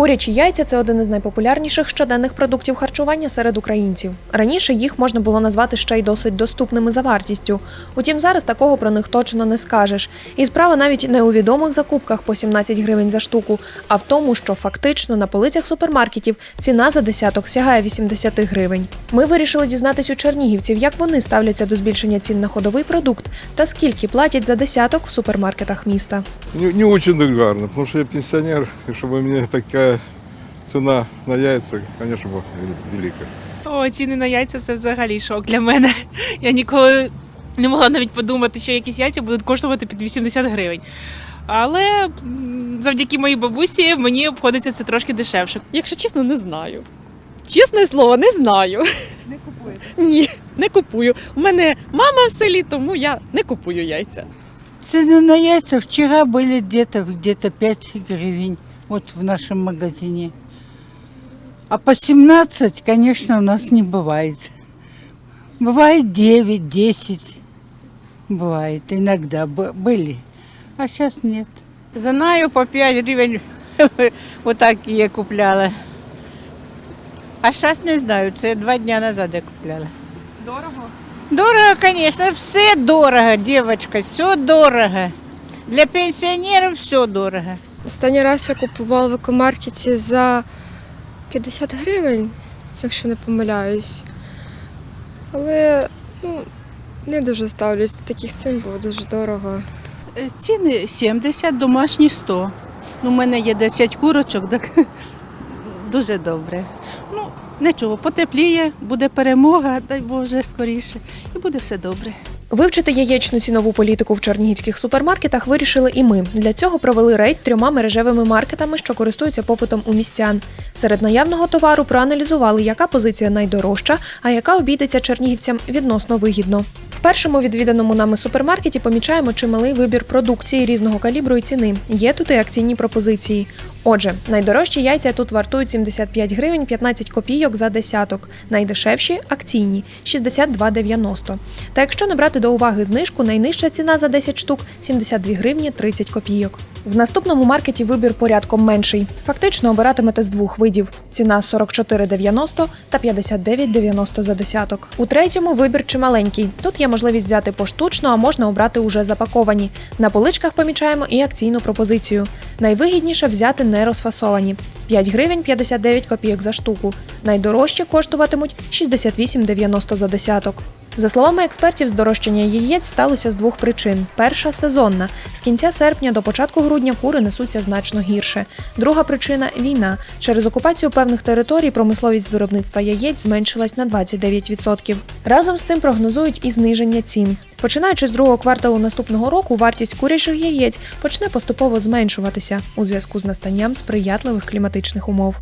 Курячі яйця це один із найпопулярніших щоденних продуктів харчування серед українців. Раніше їх можна було назвати ще й досить доступними за вартістю. Утім, зараз такого про них точно не скажеш. І справа навіть не у відомих закупках по 17 гривень за штуку, а в тому, що фактично на полицях супермаркетів ціна за десяток сягає 80 гривень. Ми вирішили дізнатись у чернігівців, як вони ставляться до збільшення цін на ходовий продукт та скільки платять за десяток в супермаркетах міста. Не, не очень гарно, потому что я пенсионер, и чтобы мне такая цена на конечно, бы велика. О, ціни на яйця це взагалі шок для мене. Я ніколи не могла навіть подумати, що якісь яйця будуть коштувати під 80 гривень. Але завдяки моїй бабусі мені обходиться це трошки дешевше. Якщо чесно, не знаю. Чесне слово, не знаю. Не купую? Ні, не купую. У мене мама в селі, тому я не купую яйця. Цены на яйца вчера были где-то где-то 5 гривен, вот в нашем магазине. А по 17, конечно, у нас не бывает. Бывает 9, 10. Бывает иногда б- были. А сейчас нет. Знаю, по 5 гривень отак я купляла. А зараз не знаю, це два дні назад я купляла. Дорого? Дорого, звісно, все дорого, дівчинка, все дорого. Для пенсіонерів все дорого. Останній раз я купувала в екомаркеті за 50 гривень, якщо не помиляюсь. Але ну, не дуже ставлюсь. Таких цін було дуже дорого. Е, Ціни 70, домашні 100. Ну, у мене є 10 курочок, так дуже добре. Ну, нічого, потепліє, буде перемога, дай Боже, скоріше, і буде все добре. Вивчити яєчну цінову політику в чернігівських супермаркетах вирішили і ми. Для цього провели рейд трьома мережевими маркетами, що користуються попитом у містян. Серед наявного товару проаналізували, яка позиція найдорожча, а яка обійдеться чернігівцям відносно вигідно. Першому відвіданому нами супермаркеті помічаємо чималий вибір продукції різного калібру і ціни. Є тут і акційні пропозиції. Отже, найдорожчі яйця тут вартують 75 гривень 15 копійок за десяток. Найдешевші акційні 62,90. Та якщо не брати до уваги знижку, найнижча ціна за 10 штук 72 гривні 30 копійок. В наступному маркеті вибір порядком менший. Фактично обиратимете з двох видів: ціна 44,90 та 59,90 за десяток. У третьому вибір чималенький. Тут є можливість взяти поштучно, а можна обрати уже запаковані. На поличках помічаємо і акційну пропозицію. Найвигідніше взяти не розфасовані 5 гривень 59 копійок за штуку. Найдорожчі коштуватимуть 68,90 за десяток. За словами експертів, здорожчання яєць сталося з двох причин: перша сезонна. З кінця серпня до початку грудня кури несуться значно гірше. Друга причина війна. Через окупацію певних територій промисловість виробництва яєць зменшилась на 29%. Разом з цим прогнозують і зниження цін. Починаючи з другого кварталу наступного року, вартість курячих яєць почне поступово зменшуватися у зв'язку з настанням сприятливих кліматичних умов.